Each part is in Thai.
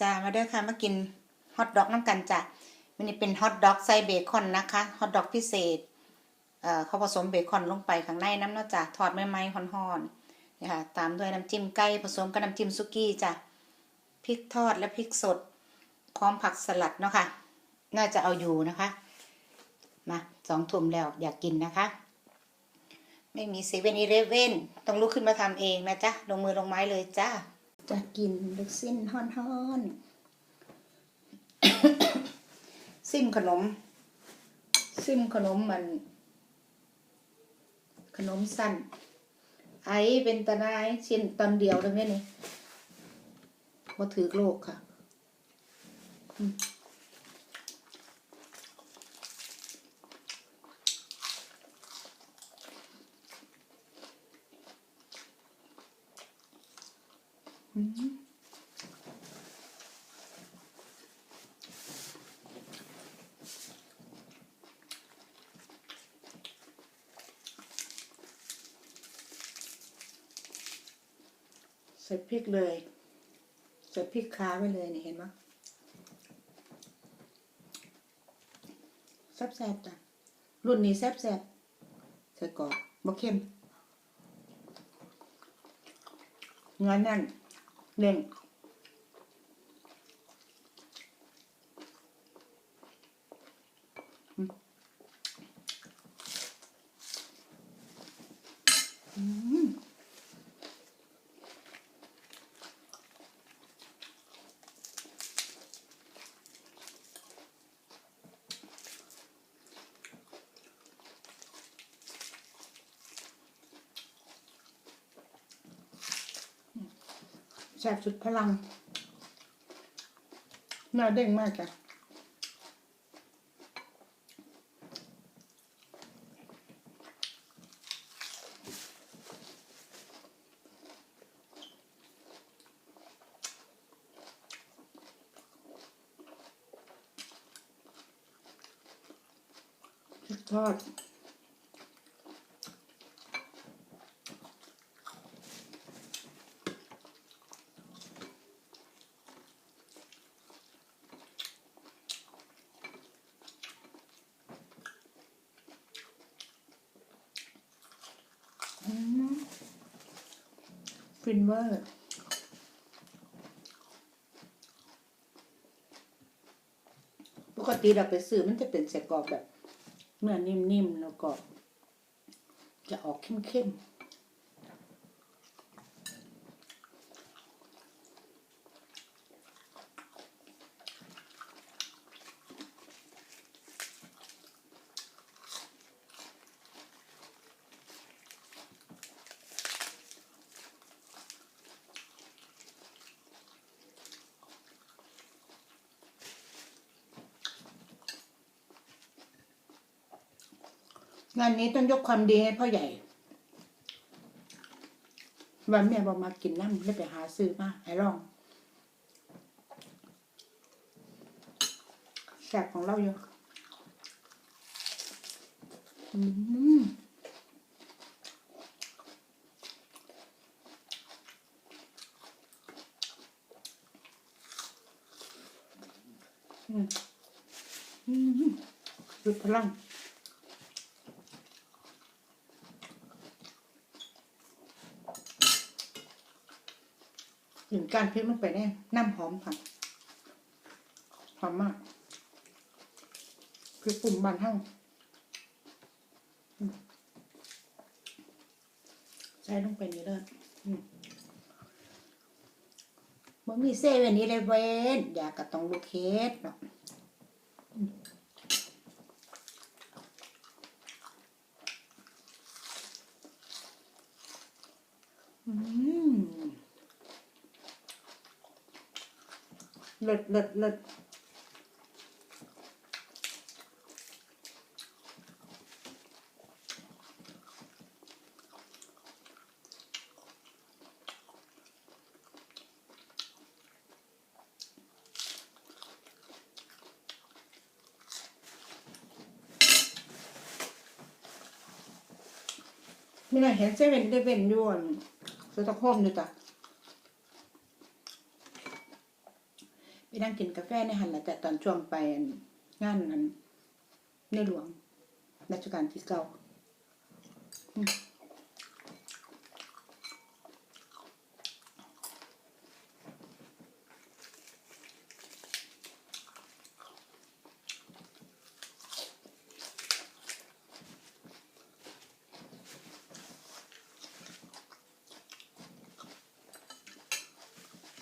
จ้ามาเด้อค่ะมากินฮอทดอกน้ำกันจ้ะมันนี่เป็นฮอทดอกใส่เบคอนนะคะฮอทดอกพิเศษเอ่อเขาผสมเบคอนลงไปข้างในน้ำเนาะจ้ะทอดใหม่ๆฮ้อนๆนี่ค่ะตามด้วยน้ำจิ้มไก่ผสมกับน้ำจิ้มซุกี้จ้ะพริกทอดและพริกสดพร้อมผักสลัดเนาะค่ะ น่าจะเอาอยู่นะคะมาสองทุ่มแล้วอยากกินนะคะ ไม่มีเซเว่นอีเลเว่นต้องลุกขึ้นมาทำเองนะจ๊ะ ลงมือลงไม้เลยจ้า จะกินลูกสิ้นฮ้อนๆซิมขนม ซิมขนมมัน ขนมสั้น ไอเป็นตะนายชิ้นตอนเดียวตรงนี้นี่มาถือโลกค่ะ อืม ใส่พริกเลย ใส่พริกค้าไว้เลยนี่เห็นไหมแซ่บๆจ้ะรุ่นนี้แซ่บๆใส่กรอกบะเข้มเนื้อแน่น เซ่บสุดพลังเนื้อเด้งมากจ้ะพริกทอด อืม ฟินเวอร์ปกติเราไปซื้อมันจะเป็นเสกรอกแบบเนื้อนิ่มๆแล้วก็จะออกเข้มๆ งานนี้ต้องยกความดีให้พ่อใหญ่ วันแม่บอกมากินน้ำแล้วไปหาซื้อมาให้ลองแสบของเราอยู่อืมอืมอืมสุดพลัง ถึงการพริกลงไปแน่น้ำหอมค่ะหอมมากคือปุ่มบานเท่าอืมใส่ลงไปนี่เลยมันมีเซเว่นนี้เลยเว้นอยากกระต้องลูกเคสเนาะอืมอืม เลิศเลิศเลิศไม่ได้เห็นเซเว่นได้เว่นยวนสตอกโฮมอยู่จ้ะ นั่ง กินกาแฟในหันหละแต่ตอนช่วงไปอันงานนั้น ในหลวงรัชกาลที่เก้า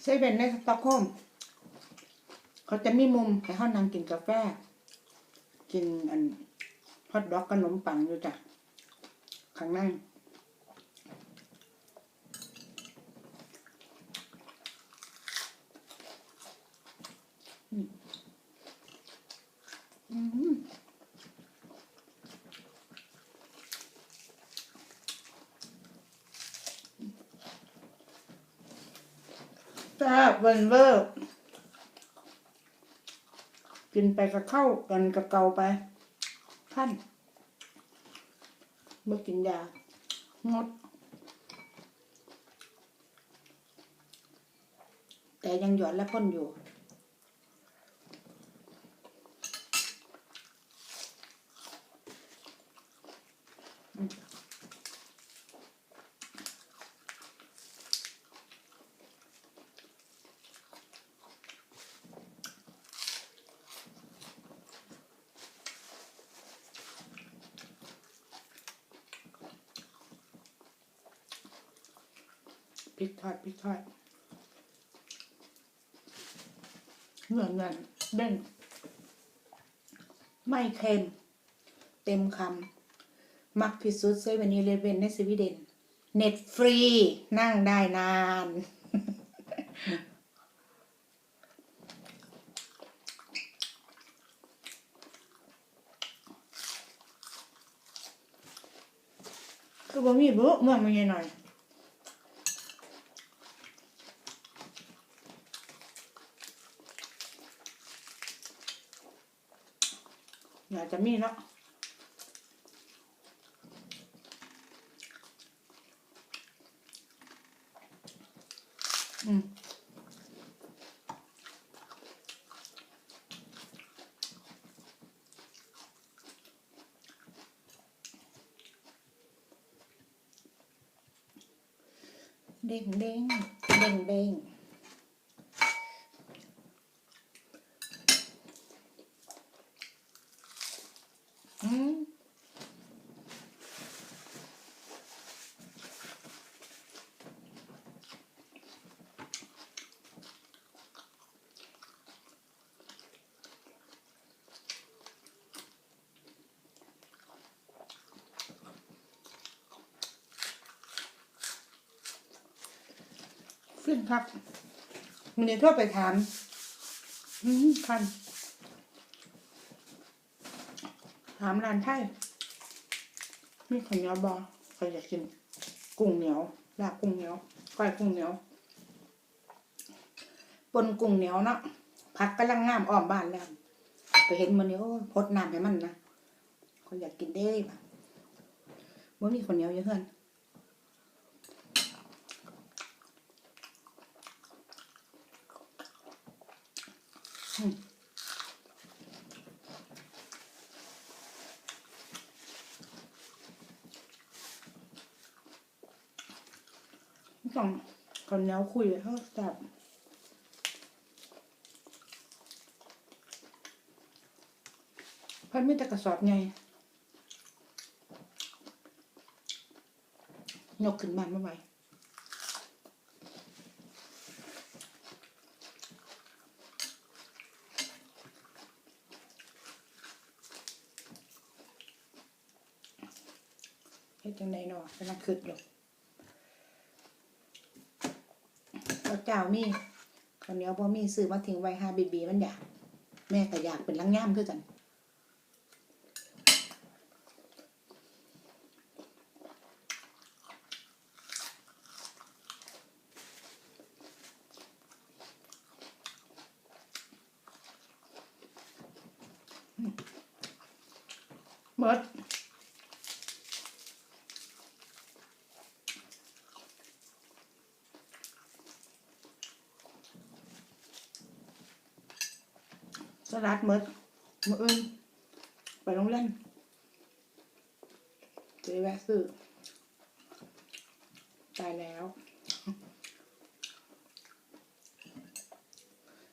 เซเว่นในสต็อกโฮล์ม เขาจะมีมุมให้เขานั่งกินกาแฟ กินอันฮอทดอกขนมปังอยู่จ้ะข้างในอืมอืมจ้าเวนเวอร์ กินไปก็เข้ากันกับเกาไปท่านเมื่อกินยางด แต่ยังหยอดและพ่นอยู่ ริกทอดพริกทอดเหมือนกันเด้งไม่เค็มเต็มคำมักที่สุดเซเว่นอีเลเว่นในสวีเดน เน็ตฟรี นั่งได้นาน คือบ่มีบุเมือมันยังหน่อย อยาจะมีเนาะอืมเด้งเด้งเด้งเด้งอืม ขึ้นครับมันนี้ทั่วไปถาม อืมคันถามร้านไทยมีข้าวเหนียวบอใครอยากกิน กุ้งเหนียวลาบกุ้งเหนียวก้อยกุ้งเหนียวปนกุ้งเหนียวเนาะผักกำลังงามอ้อมบ้านแล้ว ไปเห็นมันนี้โอ้พดน้ำให้มันนะคนอยากกินได้ป่ะว่ามีคนเหนียวเยอะเกิน ต้องคนเนี้ยคุยเขาจับพันไม่แต่กระสอบไงยกขึ้นมาไม่ไหวเฮ็ดจังไดเนาะกำลังคิดอยู่ ข้าวเจ้ามีข้าวเหนียวบ่มีซื้อมาทิ้งไว้ห้าบีบีมันอยาก แม่ก็อยากเป็นลังย่ามคือกันเบิด ลัดหมดมืออื่นไปโรงเรียนเจ๊แวะซื้อตายแล้ว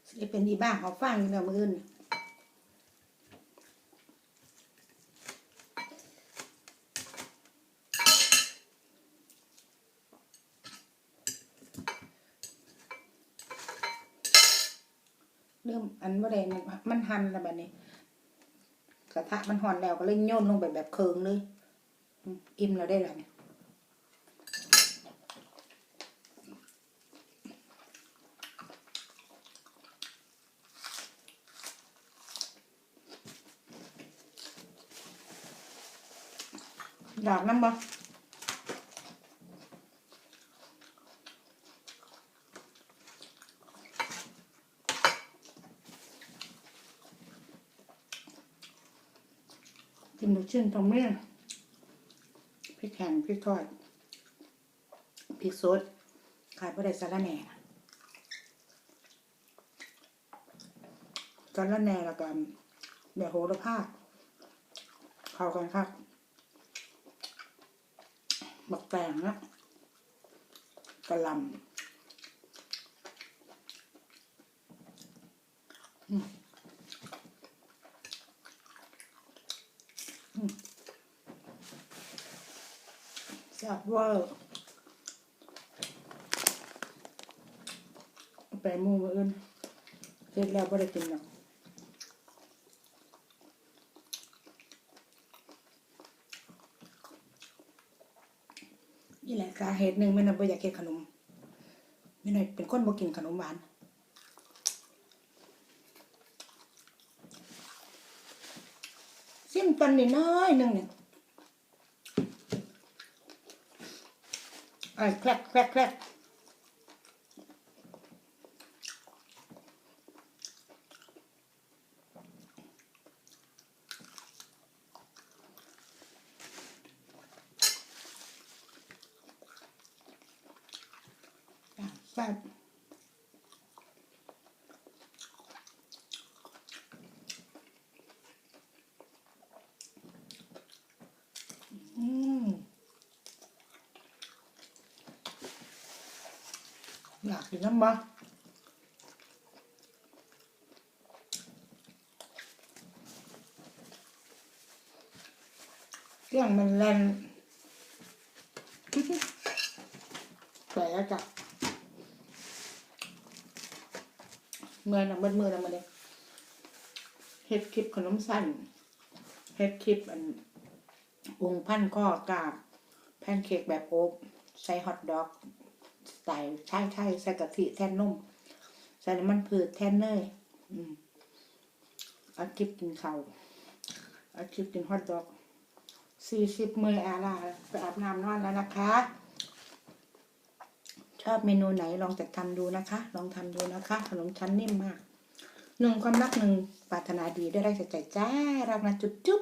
สิเป็นดีบ้างเขาฟังเดี๋ยมืออื่นเริ่มอันบ่ได้มันมันหันแล้วแบบนี้ กระทะมันหอนแล้วก็เลยโยนลงไปแบบเคิงเลยอืมอิ่มแล้วได้แล้วเนี่ยอยากน้ำบ่ กินลูกชิ้นตรงนี้พริกแห้งพริกทอดพริกสดขายบ่ได้สาระแหน่สาระแหน่แล้วกันแบบโหระพาเข้ากันครับบักแตงนะกระลำอืมอืม แซ่บเวอร์เอาไปมูมาอื่นเสร็จแล้วไม่ได้กินหรอกนี่แหละสาเหตุหนึ่งไม่น่าบ่อยากกินขนมไม่น่าเป็นคนบ่กินขนมหวานซิมตันนิดน้อยหนึ่งเนี่ย ไอ้แคลกแคลกแคลกอะแซ่บอืมอยา กินน้ำมะเครื่องมันแล่นแผลจ้ะเมื่อนะเมื่อเมื่อนะมาเลยเฮ็ดคลิปขนมสั้นเฮ็ดคลิปอันองพันข้อกาบแพนเค้กแบบโอ๊บใส่ฮอทดอก ใส่ใช่ใช่ใส่กะทิแทนนมใส่น้ำมันพืชแทนเนยอืมอาคิปกินข้าวอาคิปกินฮอทดอกสี่สิบมืออาลาไปอาบน้ำนอนแล้วนะคะ ชอบเมนูไหนลองจัดทำดูนะคะ ลองทำดูนะคะ ขนมชั้นนิ่มมากหนึ่งความรักหนึ่งปรารถนาดีได้ได้ใจจ้ารักนะจุ๊บจุ๊บ